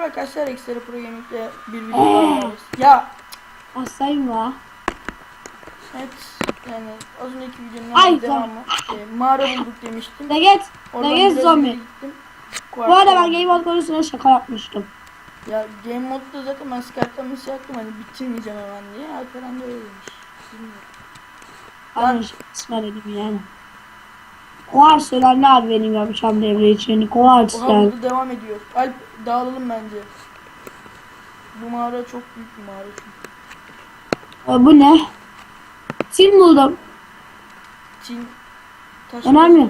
Arkadaşlar Ekstra Pro Gaming'de bir video var. Ya Asayım var. evet yani az önceki videonun Ay, devamı. E, mağara bulduk demiştim. Ne? Oradan Ne biraz zombi. Bu arada ben Game Mode konusunda şaka yapmıştım. Ya Game Mode'da zaten ben Skype'da mesaj attım hani bitirmeyeceğim hemen diye. Alperen de öyle demiş. Bilmiyorum. Aynı şey ısmarladım yani. Quartz önemli abi benim yapacağım devre için. Quartz Oha burada devam ediyor. Alp dağılalım bence. Bu mağara çok büyük bir mağara çünkü. E, bu ne? Sim buldum. Çin taş Önemli.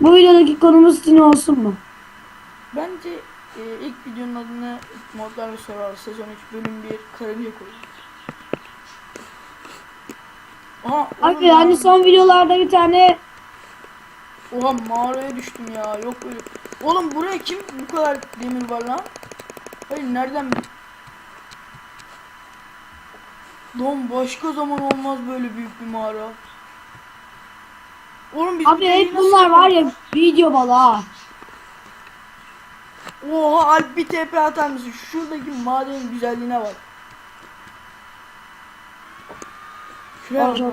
Bu videodaki konumuz Sin olsun mu? Bence e, ilk videonun adını Modlar ve Sorular sezon 3 bölüm 1 karınca koyun. Aha, Abi ya. hani son videolarda bir tane Oha mağaraya düştüm ya. Yok öyle. Oğlum buraya kim bu kadar demir var lan? Hayır nereden Lan başka zaman olmaz böyle büyük bir mağara. Oğlum biz abi hep bunlar var ya video balığı. Oha Alp bir TP atar mısın? Şuradaki madenin güzelliğine bak. Şuraya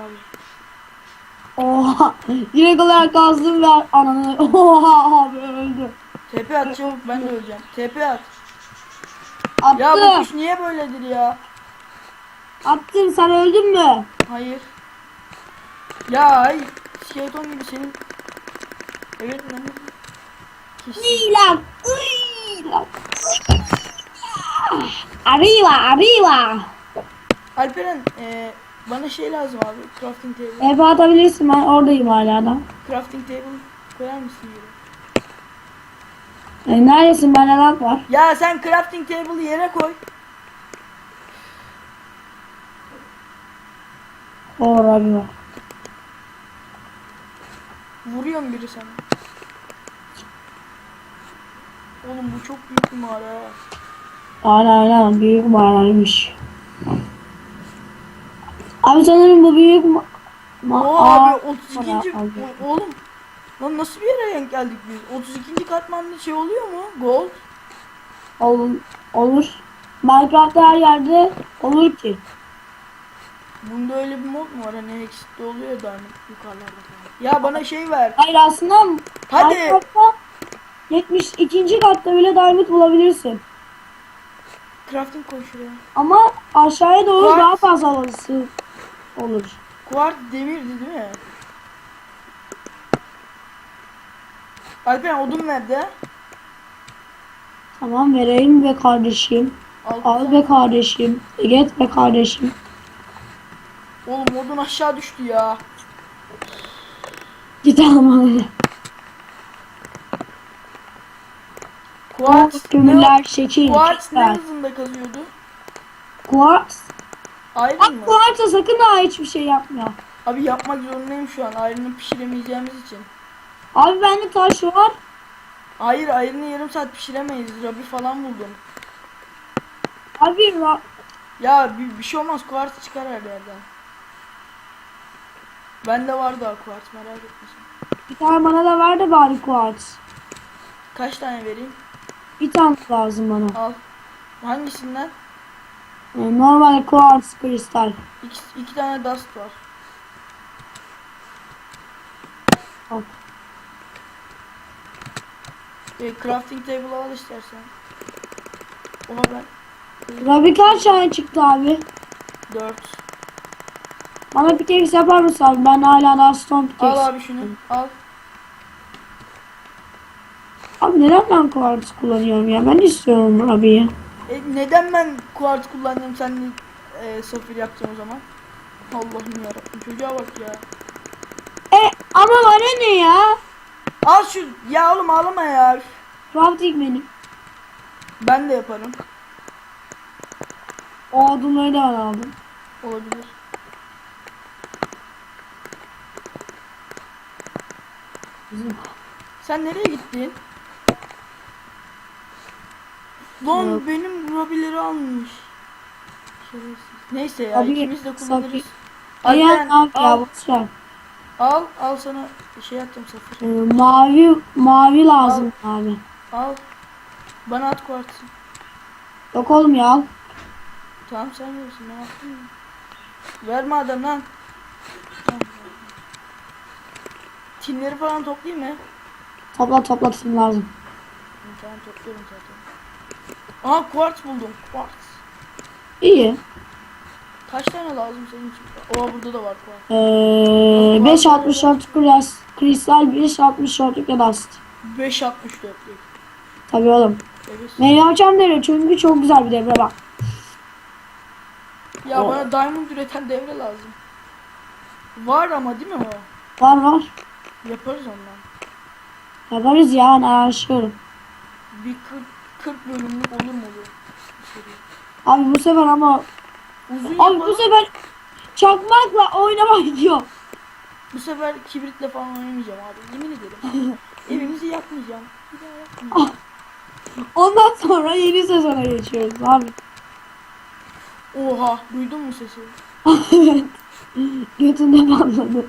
Oha. Direkt olarak kazdım ve ananı. Oha abi öldü. TP at çabuk ben de öleceğim. TP at. Attım. Ya bu kuş niye böyledir ya? Attım sen öldün mü? Hayır. Ya ay skeleton gibi senin. Evet lan. İyi lan. Arriba, arriba. Alperen e, bana şey lazım abi. Crafting table. Efe atabilirsin ben oradayım hala da. Crafting table koyar mısın yere? E, neredesin bende lag var. Ya sen crafting table'ı yere koy. Doğru abi var. Vuruyorum biri sana. Oğlum bu çok büyük bir mağara. Aynen aynen büyük mağaraymış. Abi sanırım bu büyük ma ma Oo abi 32. mağara abi. O- oğlum. Lan nasıl bir yere denk geldik biz? 32. katmanda şey oluyor mu? Gold. Olur. olur. Minecraft'ta her yerde olur ki. Bunda öyle bir mod mu var? Hani Hexit'te oluyor ya diamond yukarılarda falan. Ya bana şey ver. Hayır aslında Hadi. Minecraft'ta 72. katta bile diamond bulabilirsin. Crafting şuraya. Ama aşağıya doğru Quartz. daha fazla alısı olur. Kuart demirdi değil mi? Alperen odun nerede? Tamam vereyim be kardeşim. Al. Al be kardeşim. Get be kardeşim. Oğlum odun aşağı düştü ya. Git almalı. Kuart ne, Kömürler şekil. Kuart ne Kuart. hızında kazıyordu? Kuart. Ayrı Bak mı? kuartsa sakın ha hiçbir şey yapma. Abi yapmak zorundayım şu an. Ayrını pişiremeyeceğimiz için. Abi bende taş var. Hayır ayrını yarım saat pişiremeyiz. Rabi falan buldum. Abi ra- Ya bir, bir şey olmaz. Kuart çıkar her yerden. Bende var daha kuart merak etme sen. bir tane bana da ver de bari kuart. Kaç tane vereyim? Bir tane lazım bana. Al. Hangisinden? Ee, Normal kuartz kristal. İki, iki tane dust var. Al. E, crafting table al istersen. Oha ben Rabi kaç tane çıktı abi? 4. Bana pickaxe yapar mısın abi? Ben hala daha stone pickaxe. Al abi şunu. Al. Abi neden ben kuartz kullanıyorum ya? Ben istiyorum Rabi'yi. E, neden ben kuart kullanıyorum sen e, safir yapacaksın o zaman? Allah'ım yarabbim çocuğa bak ya. E ama bana ne ya? Al şu ya oğlum ağlama ya. Crafting benim. Ben de yaparım. O adımları da aldım. Olabilir. Bizim. Sen nereye gittin? Lan Yok. benim Robileri almış. Şerefsiz. Neyse ya Abi, ikimiz de kullanırız. Ayağın abi ya al, boşver. al, al sana şey atacağım safir. Ee, mavi mavi lazım abi. Al. Bana at kuartsı. Yok oğlum ya. Tamam sen verirsin ben attım ya. Ver madem lan. Tinleri falan toplayayım mı? Topla toplasın lazım. Hı, Tamam topluyorum zaten. Aha kuartz buldum. Kuartz. İyi. Kaç tane lazım senin için? Oha burada da var kuartz. Ee, 564 klas, kristal 564 ya da ast. 5.64'lük. Tabii oğlum. Evet. Ben yapacağım devre çünkü çok güzel bir devre bak. Ya O- bana diamond üreten devre lazım. Var ama değil mi o? Var var. Yaparız ondan. Yaparız ya ben araştırıyorum. Bir 40, 40 bölümlük olur mu bu? seri? Abi bu sefer ama Uzun abi yapalım. bu sefer çakmakla oynamak gidiyor. Bu sefer kibritle falan oynamayacağım abi. Yemin ederim. Evimizi yakmayacağım. Bir daha yakmayacağım. Ondan sonra yeni sezona geçiyoruz abi. Oha duydun mu sesi? evet. Götünde patladı.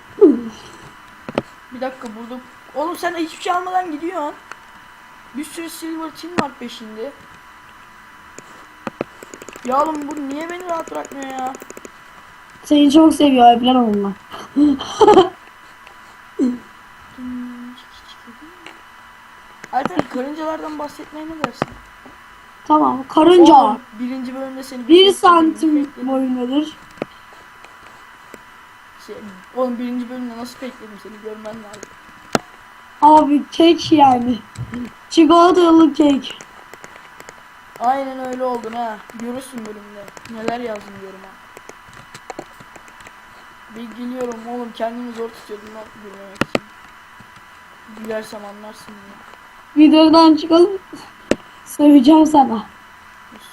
Bir dakika burada. Oğlum sen hiçbir şey almadan gidiyorsun. Bir sürü silver tin var peşinde. Ya oğlum bu niye beni rahat bırakmıyor ya? Seni çok seviyor Ebler onunla. Alper karıncalardan bahsetmeye ne dersin? Tamam. Karınca. Oğlum, birinci bölümde seni Bir santim boyundadır. Şey, oğlum birinci bölümde nasıl bekledim seni görmen lazım. Abi kek yani. Çikolatalı kek. Aynen öyle oldun ha. Görürsün bölümde. Neler yazdım yoruma. Bir gülüyorum oğlum kendimi zor tutuyordum lan gülmemek için. Gülersem anlarsın ya. Videodan çıkalım. Söyleyeceğim sana.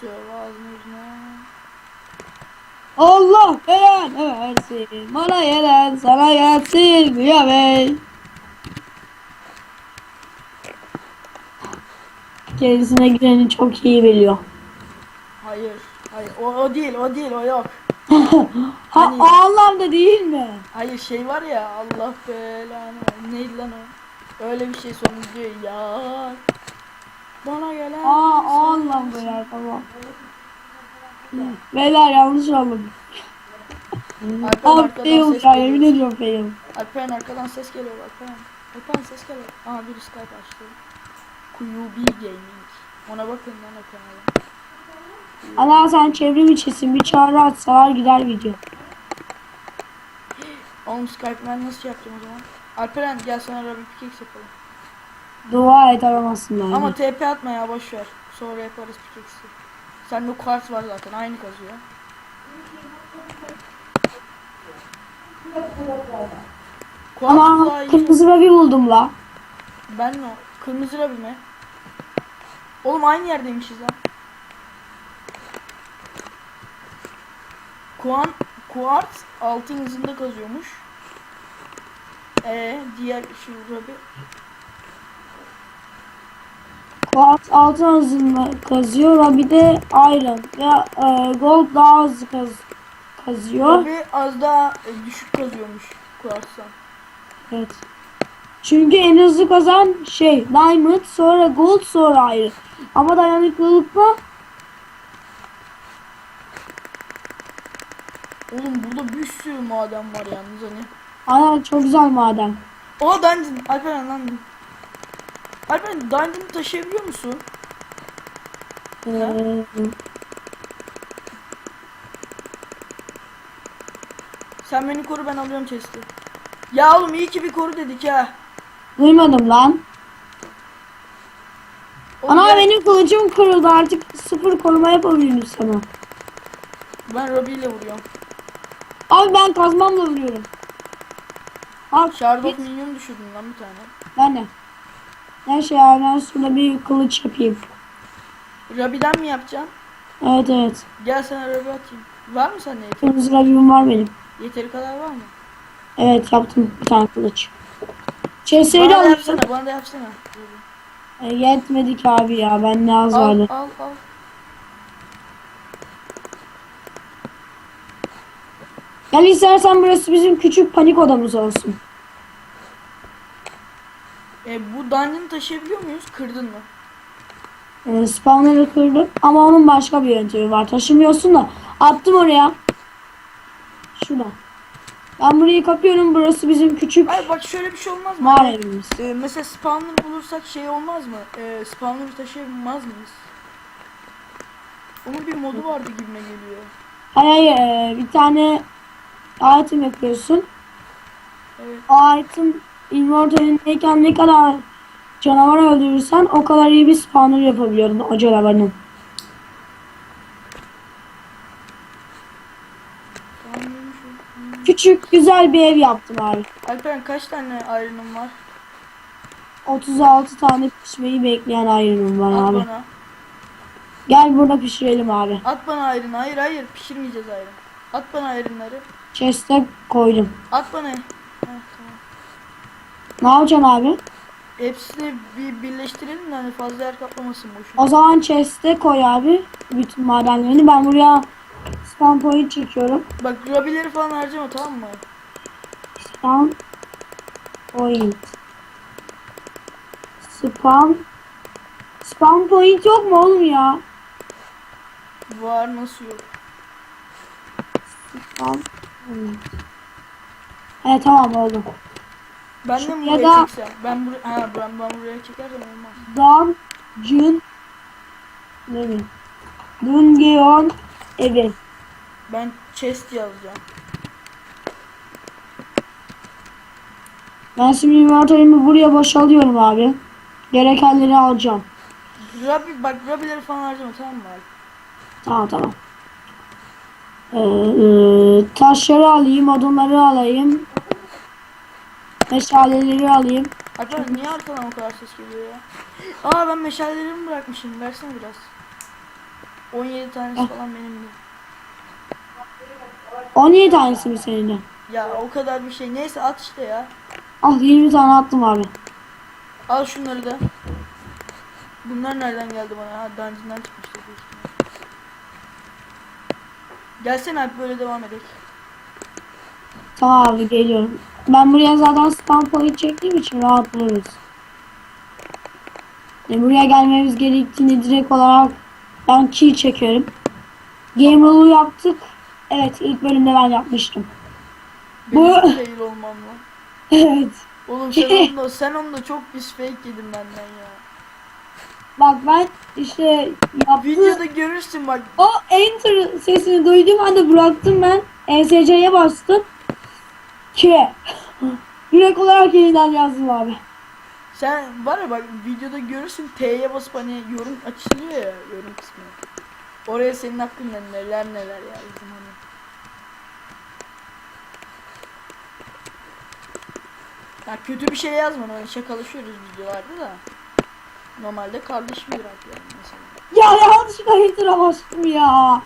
Sürü ağzını yüzüne. Allah belanı versin. Bana gelen sana gelsin Rüya Bey. Kendisine gireni çok iyi biliyor. Hayır. Hayır. O, o değil o değil o yok. Ha Hani- anlamda değil mi? Hayır şey var ya Allah belanı. Neydi lan o? Öyle bir şey sonu diyor ya. Bana gelen. Aa o anlamda ya tamam. Beyler yanlış anladım. Arkadan fail ya yemin ediyorum fail. Alperen arkadan ses geliyor Alperen. Alperen ses geliyor. Aha bir Skype açtı. QB Gaming. Ona bakın lan o kanala. Ana sen çevrim içisin bir çağrı atsalar gider video. Oğlum Skype ben nasıl yapacağım o zaman? Alperen gel sana Rabbit Pickaxe yapalım. Dua et aramazsın Ama bence. TP atma ya boş ver. Sonra yaparız Pickaxe'i. Sende kart var zaten aynı kazıyor. Ama kırmızı bebi buldum la. Ben mi? Kırmızı rabi mi? Oğlum aynı yerdeymişiz lan. Kuan, kuart altın hızında kazıyormuş. Ee, diğer şu rabi. Kuart altın hızında kazıyor. Bir de iron. Ya e, gold daha hızlı kaz kazıyor. Rabi az daha e, düşük kazıyormuş kuartsan. Evet. Çünkü en hızlı kazan şey diamond sonra gold sonra iron. Ama dayanıklılıkla Oğlum burada bir sürü maden var yalnız hani. Ana çok güzel maden. O dungeon. Alperen lan. Alperen dungeon'ı taşıyabiliyor musun? Ee, Sen beni koru ben alıyorum chest'i. Ya oğlum iyi ki bir koru dedik ha. Duymadım lan. Oğlum Ana ben, benim kılıcım kırıldı artık sıfır koruma yapabilirim sana. ben Robbie ile vuruyorum. Abi ben kazmamla vuruyorum. Bak Shard git. of Minion düşürdüm lan bir tane. Ben de. Neyse ya ben şurada bir kılıç yapayım. Robbie'den mi yapacaksın? Evet evet. Gel sana Robbie atayım. Var mı sende yeteri, Kırmızı rabim var benim. yeteri kadar var mı? Evet yaptım bir tane kılıç. CS'yi Bana da alayım. yapsana bana da yapsana. E, yetmedi ki abi ya ben ne az Al vardı. al al. Gel istersen burası bizim küçük panik odamız olsun. E, bu dungeon'ı taşıyabiliyor muyuz? Kırdın mı? e, spawner'ı kırdım ama onun başka bir yöntemi var. Taşımıyorsun da attım oraya. Şuna. Ben burayı kapıyorum. Burası bizim küçük Ay bak şöyle bir şey olmaz mı? mağara evimiz. Ee, mesela spawner bulursak şey olmaz mı? Ee, spawner'ı taşıyamaz mıyız? Onun bir modu vardı gibime geliyor. Hayır hayır e, bir tane item yapıyorsun. Evet. O item inventory'indeyken ne kadar canavar öldürürsen o kadar iyi bir spawner yapabiliyorum o canavarın. Tamam neymiş o? Hmm. Küçük güzel bir ev yaptım abi. Alperen kaç tane iron'un var? 36 tane pişmeyi bekleyen iron'um var At abi. bana. Gel burada pişirelim abi. At bana iron. Hayır hayır pişirmeyeceğiz iron. At bana iron'ları. Chest'e koydum. At bana. Tamam. Ne yapacaksın abi? Hepsini bir birleştirelim de hani fazla yer kaplamasın boşuna. O zaman chest'e koy abi. Bütün madenlerini. Ben buraya spawn point çekiyorum. Bak grabileri falan harcama tamam mı? Spawn point. Spawn. Spawn point yok mu oğlum ya? Var nasıl yok? Spawn point. Evet tamam oldu. Ben de ya buraya da- çeksem? Ben buraya ha ben, ben buraya çekersem olmaz. Dungeon. Ne bileyim. Dungeon evi. Ben chest yazacağım. Ben şimdi inventory'mi buraya boşalıyorum abi. Gerekenleri alacağım. Grabi bak grabileri falan harcama tamam mı? abi? Tamam tamam. Ee, e, taşları alayım, odunları alayım. Meşaleleri alayım. Alperen niye arkadan o kadar ses geliyor ya? Aa ben meşalelerimi bırakmışım. Versene biraz. 17 tanesi Ah. falan benim de. 17 tanesi mi senin de? Ya o kadar bir şey. Neyse at işte ya. Al 20 tane attım abi. Al şunları da. Bunlar nereden geldi bana? Ha dungeon'dan çıkmıştı. Gelsene abi böyle devam edelim. Tamam abi geliyorum. Ben buraya zaten spawn point çektiğim için rahat buluruz. E, buraya gelmemiz gerektiğini direkt olarak ben key çekiyorum. Game rule'u yaptık. Evet ilk bölümde ben yapmıştım. Bu- fail olmam lan. evet. Oğlum sen onda, sen onda çok pis fake yedin benden ya. Bak ben işte yaptım. Videoda görürsün bak. O enter sesini duyduğum anda bıraktım ben. ESC'ye bastım. Ki. Direkt olarak yeniden yazdım abi. Sen var ya bak videoda görürsün T'ye basıp hani yorum açılıyor ya yorum kısmı. Oraya senin hakkında neler neler yazdım hani. Ya kötü bir şey yazma hani şakalaşıyoruz videolarda da. Normalde kardeşim bir yani mesela. Ya yanlışlıkla enter'a bastım ya.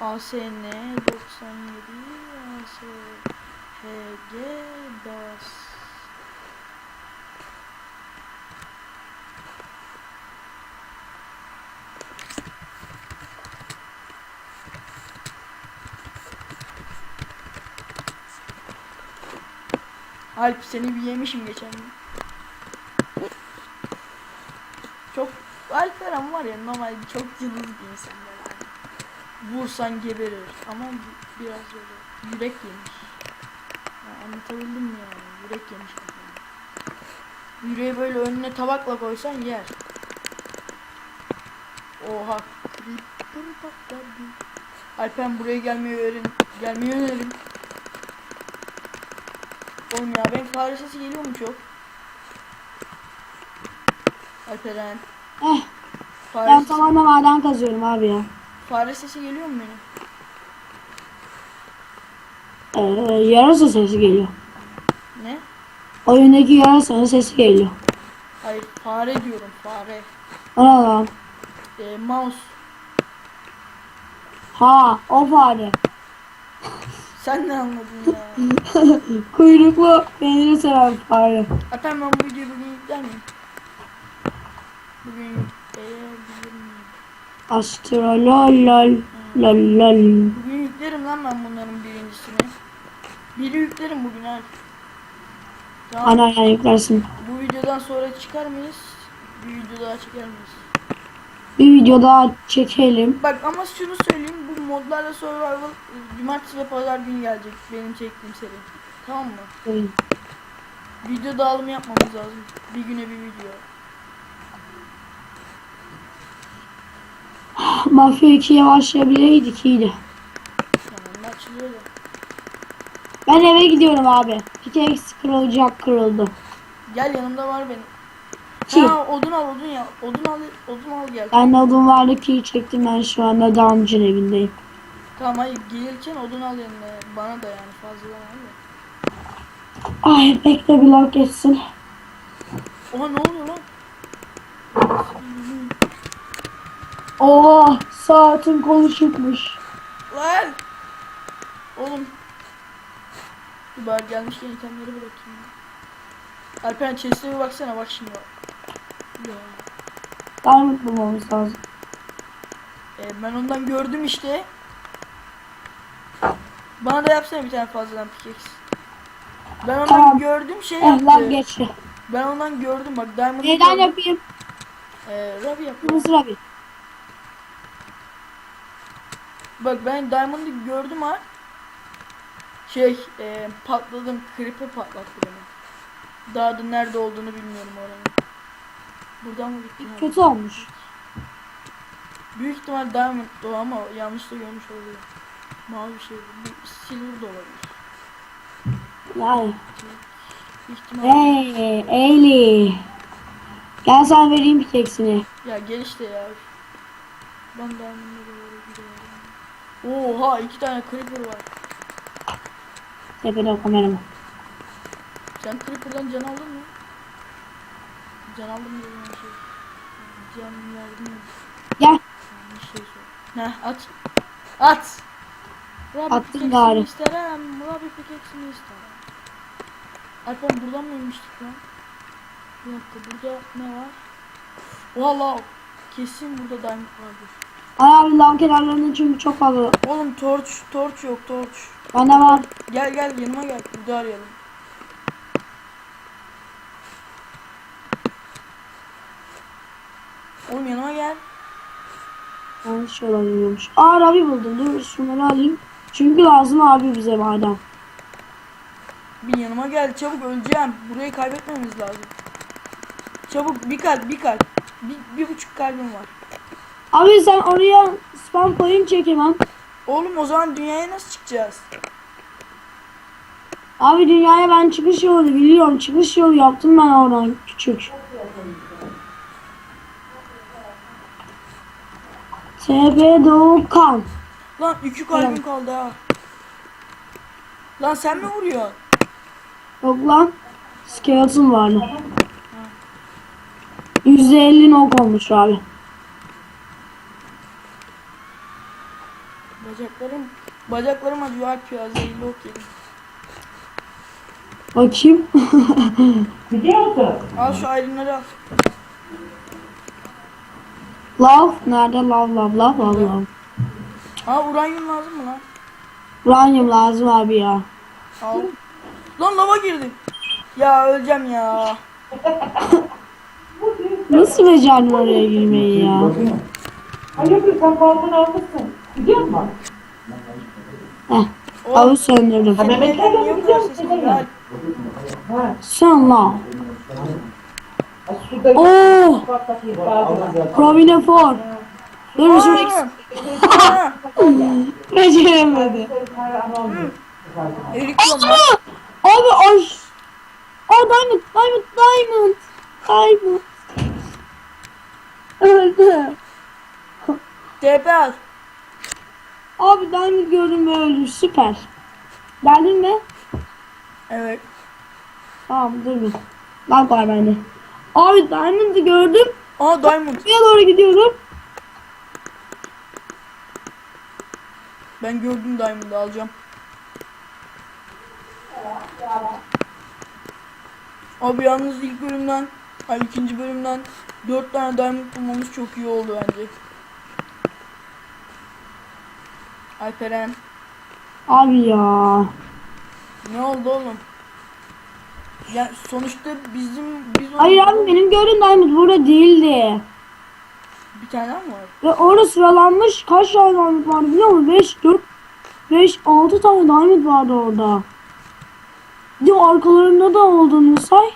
ASN 97 AS HG bas. Alp seni bir yemişim geçen gün. Çok Alperen var ya normal çok cılız bir insan böyle. Vursan geberir ama bi- biraz böyle yürek yemiş. Ya anlatabildim mi yani? Yürek yemiş kafana. Yüreği böyle önüne tabakla koysan yer. Oha. Alpen buraya gelmeyi öğren. Gelmeyi önerim. Oğlum ya benim fare sesi geliyor mu çok? Alperen. Eh Fare, ben sesi, tamamen maden kazıyorum abi ya. fare sesi geliyor mu benim? Ee, yarasa sesi geliyor. Ne? Oyundaki yarasanın sesi geliyor. Hayır fare diyorum fare. Lan. Ee, mouse. Ha o fare. Sen ne anladın ya? Kuyruklu peyniri seven fare. Zaten ben bu videoyu bugün yükler miyim? Bugün yükleyebilir miyim? Astrololol. Lol lol. Bugün yüklerim lan ben bunların birincisini. Biri yüklerim bugün abi. Tamam. Ana ya yüklersin. Bu videodan sonra çıkar mıyız? Bir video daha çeker miyiz? Bir video daha çekelim. Bak ama şunu söyleyeyim bu modlarla survival cumartesi ve pazar günü gelecek benim çektiğim seri. Tamam mı? Evet. Video dağılımı yapmamız lazım. Bir güne bir video. Mafya 2'ye başlayabileydik iyiydi. Açılıyor da. Ben eve gidiyorum abi. Pickaxe kırılacak kırıldı. Gel yanımda var benim. Kim? Ha odun al odun ya. Odun al odun al gel. Ben odun vardı ki çektim ben şu anda damcın evindeyim. Tamam hayır gelirken odun al yanına. Bana da yani fazladan al. Ay bekle bir log geçsin. Oha ne oluyor lan? Oh saatin kolu çıkmış. Lan! Oğlum. Dur bari gelmişken itemleri bırakayım. Alperen chest'e bir baksana bak şimdi. Diamond bulmamız lazım. E, ben ondan gördüm işte. Bana da yapsana bir tane fazladan pickaxe. Ben ondan Tamam. gördüm şey yaptı. geçti. Ben ondan gördüm bak Diamond'ı Neyden gördüm. yapayım? E, Rabi yapıyor. Mısır abi. Bak ben Diamond'ı gördüm ha. Şey e, patladım. Creeper patlattı beni. Daha da nerede olduğunu bilmiyorum oranın. Buradan mı gitti? Ha. Kötü olmuş. Büyük ihtimal Diamond'dı ama yanlış da görmüş olabilir. Mavi bir şey. Bir silver da olabilir. İhtimal. Hey Eyli. Gel sen vereyim pickaxe'ini. Ya gel işte ya. Ben Diamond'a doğru gidiyorum. Oha iki tane Creeper var. Tepede o kameramı. Sen Creeper'dan can aldın mı? Can mı dediğin şey. Can verdim? Gel. Şey sor. Heh at. At. Pickaxe'ini gari. isterim. Rabbi pickaxe'ini isterim. Alpen buradan mı inmiştik lan? Bir dakika burada ne var? Valla kesin burada diamond vardır. Ay abi lav kenarlarının çünkü çok fazla. Oğlum torch, torch yok torch. Bende var. Gel gel yanıma gel. Burada arayalım. Oğlum yanıma gel. Yanlış olabiliyormuş. Aa Rabi buldum. Dur şunları alayım. Çünkü lazım abi bize maden. Bir yanıma gel çabuk öleceğim. Burayı kaybetmemiz lazım. Çabuk bir kalp bir kalp. Bir, bir buçuk kalbim var. Abi sen oraya spam koyayım çek hemen. Oğlum o zaman dünyaya nasıl çıkacağız? Abi dünyaya ben çıkış yolu biliyorum. Çıkış yolu yaptım ben oradan küçük. TP Doğukan. Lan iki kalbim kaldı ha. Lan sen mi vuruyorsun? Yok lan. Skeleton vardı. %50 nok olmuş abi. Bacaklarım bacaklarım acıyor Alp ya zehirli ok yedim. Bakayım. Al şu ayrımları al. Lav. Nerede lav lav lav lav lav. Ha uranyum lazım mı lan? Uranyum lazım abi ya. Al. Lan lava girdim. Ya öleceğim ya. Nasıl becerdin oraya girmeyi ya? Hayırdır sen balkon almışsın. Gidiyor musun? Heh. Avı söndürdüm. senin Mehmet evden Ali niye o gidiyor musun? Sen lav. Oo. bazıları. Provine for. Dur şuraya Ha, beceremedi. Erik lan lan. Abi ay. Aa diamond diamond diamond. Diamond. Öldü. Al. Abi diamond gördüm ve öldüm süper. Geldin mi? Evet. Tamam dur bir. Bak var bende. Abi diamond'ı gördüm. Aa diamond. Buraya doğru gidiyorum. Ben gördüm diamond'ı alacağım. Abi yalnız ilk bölümden, ay ikinci bölümden dört tane diamond bulmamız çok iyi oldu bence. Alperen Abi ya. ne oldu oğlum? Yani sonuçta bizim biz onu- Hayır abi benim gördüğüm diamond burada değildi. bir tane mi var? Ve orada sıralanmış kaç tane diamond vardı biliyor musun? 5, 4, 5, 6 tane diamond vardı orada. Bir arkalarında da olduğunu say.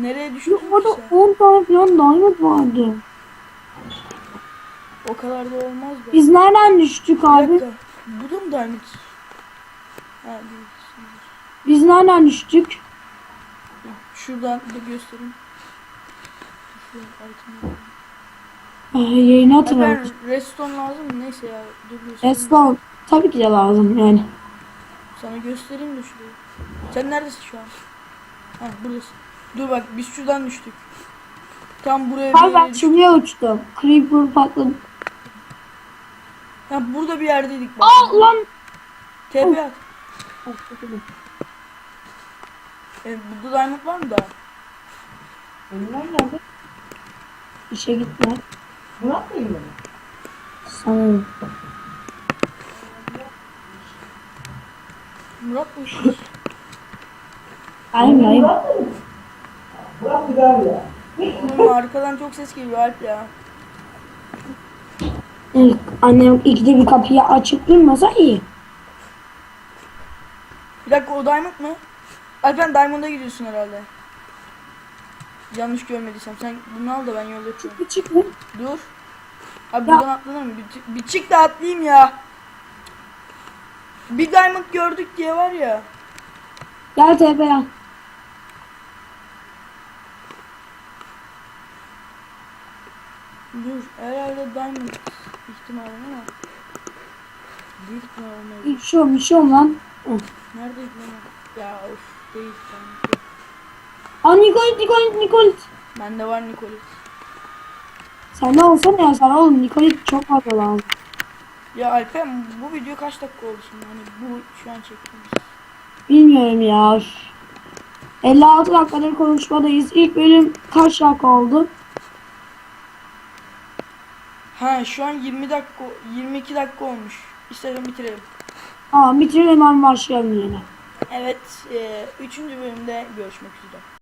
Nereye Bir düştün orada sen? 10 tane falan diamond vardı. O kadar da olmaz da. Biz nereden düştük Bir abi? dakika. Bu da mı diamond? Ha değil. Biz nereden düştük? Şuradan da göstereyim. Yerini Ha, hatırlamıyorum. ben redstone lazım mı? Neyse ya. Dur göstereyim. Reston tabii ki de lazım yani. Sana göstereyim de şurayı. Sen neredesin şu an? Ha buradasın. Dur bak biz şuradan düştük. Tam buraya yere ben şuraya uçtum. Creeper patladı. Ha burada bir yerdeydik bak. Aa lan! TP at. E, burada diamond var mı daha? Elinden nerede? İşe gitme. Murat değil mi? Sanırım. Murat mı? Aynen aynen. Bir daha ya. Oğlum arkadan çok ses geliyor Alp ya. Evet, annem ikide bir kapıyı açıp durmasa iyi. Bir dakika o diamond mı? Alpen diamond'a gidiyorsun herhalde. Yanlış görmediysem. Sen bunu al da ben yol yapıyorum. Bir çıkma. Dur. Abi Ya. buradan atlanır mı? Bir, çık- bir çık da atlayayım ya. Bir diamond gördük diye var ya. Gel tepeye. Dur. Herhalde diamond ihtimali ama. Büyük ihtimal olmayabilir. İçiyorum içiyorum lan. Hı. Neredeydi lan? o? Ya of değil. Aa Nikolit Nikolit Nikolit. Bende var Nikolit. Sende olsana ya sana oğlum Nikolit çok fazla lazım. Ya Alpen bu video kaç dakika oldu şimdi? Hani bu şu an çektiğimiz. Bilmiyorum ya. üf. 56 dakikadır konuşmadayız. İlk bölüm kaç dakika oldu? Ha şu an 20 dakika 22 dakika olmuş. İstedim bitirelim. Aa bitirelim hemen başlayalım yine. Evet, e, 3. bölümde görüşmek üzere.